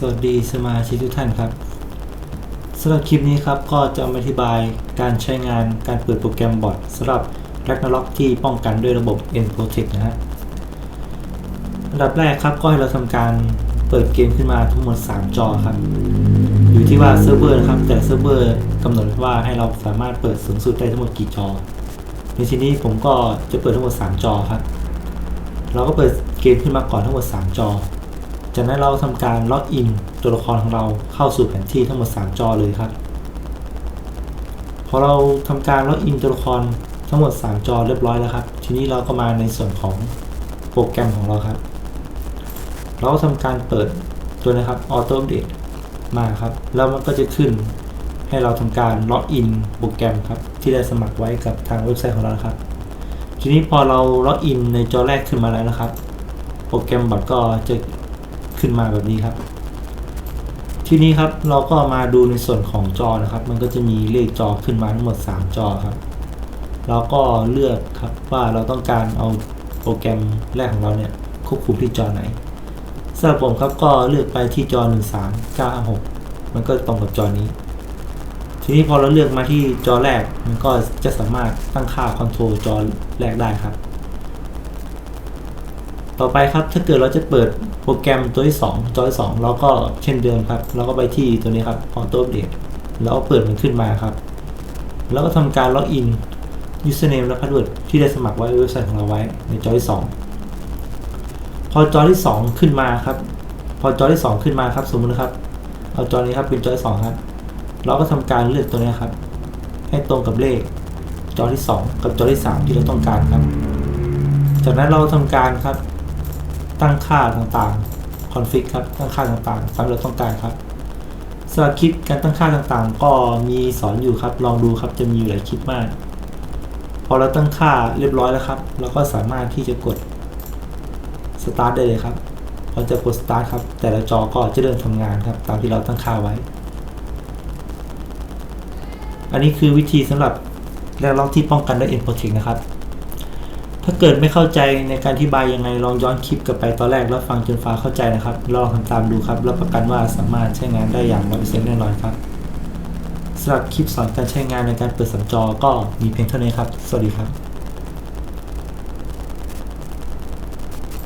สวัสดีสมาชิกทุกท่านครับสำหรับคลิปนี้ครับก็จะมาอธิบายการใช้งานการเปิดโปรแกรมบอทสำหรับ Ragnarok ที่ป้องกันด้วยระบบ e n p r o t e c t นะฮะอันดับแรกครับก็ให้เราทำการเปิดเกมขึ้นมาทั้งหมด 3 จอครับ อยู่ที่ว่าเซิร์ฟเวอร์นะครับ แต่เซิร์ฟเวอร์กำหนดว่าให้เราสามารถเปิดสูงสุดได้ทั้งหมดกี่จอ ในที่นี้ผมก็จะเปิดทั้งหมด 3 จอครับ เราก็เปิดเกมขึ้นมาก่อนทั้งหมด 3 จอ จากนั้นเราทำการล็อกอินตัวละครของเราเข้าสู่แผนที่ทั้งหมด 3 จอเลยครับ พอเราทำการล็อกอินตัวละครทั้งหมด 3 จอเรียบร้อยแล้วครับ ทีนี้เราก็มาในส่วนของโปรแกรมของเราครับ เราก็ทำการเปิดตัวนะครับออโต้เดตมาครับ แล้วมันก็จะขึ้นให้เราทำการล็อกอินโปรแกรมครับ ที่ได้สมัครไว้กับทางเว็บไซต์ของเราครับ ทีนี้พอเราล็อกอินในจอแรกขึ้นมาแล้วนะครับ โปรแกรมบอทก็จะ ขึ้นมาแบบนี้ครับ ทีนี้ครับเราก็มาดูในส่วนของจอนะครับ มันก็จะมีเลขจอขึ้นมาทั้งหมด 3 จอครับเราก็เลือกครับว่าเราต้องการเอาโปรแกรมแรกของเราเนี่ยควบคุมที่จอไหนสำหรับผมครับก็เลือกไปที่จอ 13956 มันก็ตรงกับจอนี้ ทีนี้พอเราเลือกมาที่จอแรก มันก็จะสามารถตั้งค่าคอนโทรลจอแรกได้ครับ ต่อไปครับถ้าเกิดเราจะเปิดโปรแกรมตัวที่2จอที่2เราก็เช่นเดิมครับ เราก็ไปที่ตัวนี้ครับ Auto Update แล้วเปิดมันขึ้นมาครับ แล้วก็ทำการล็อกอิน username และ password ที่ได้สมัครไว้เว็บไซต์ของเราไว้ในจอที่ 2 พอจอที่ 2 ขึ้นมาครับ พอจอที่ 2 ขึ้นมาครับสมมตินะครับ เอาจอนี้ครับเป็นจอที่2ครับ เราก็ทำการเลือกตัวนี้ครับ ให้ตรงกับเลข จอที่ 2 กับจอที่ 3 ที่เราต้องการครับ จากนั้นเราทำการครับ ตั้งค่าต่างๆ config ครับ ตั้งค่าต่างๆตามเราต้องการครับสำหรับคลิปการตั้งค่าต่างๆ ก็มีสอนอยู่ครับ ลองดูครับ จะมีอยู่หลายคลิปมาก พอเราตั้งค่าเรียบร้อยแล้วครับ เราก็สามารถที่จะกด start ได้เลยครับ พอจะกด start ครับ แต่ละจอก็จะเริ่มทำงานครับ ตามที่เราตั้งค่าไว้ อันนี้คือวิธีสำหรับแรกล็อกที่ป้องกันด้วย N Protect นะครับ ถ้าเกิดไม่เข้าใจในการอธิบายยังไงลองย้อนคลิปกลับไปตอนแรกแล้วฟังจนฟ้าเข้าใจนะครับลองทำตามดูครับรับประกันว่าสามารถใช้งานได้อย่างร้อยเปอร์เซ็นต์แน่นอนครับสำหรับคลิปสอนการใช้งานในการเปิดสัญจอก็มีเพียงเท่านี้ครับ สวัสดีครับ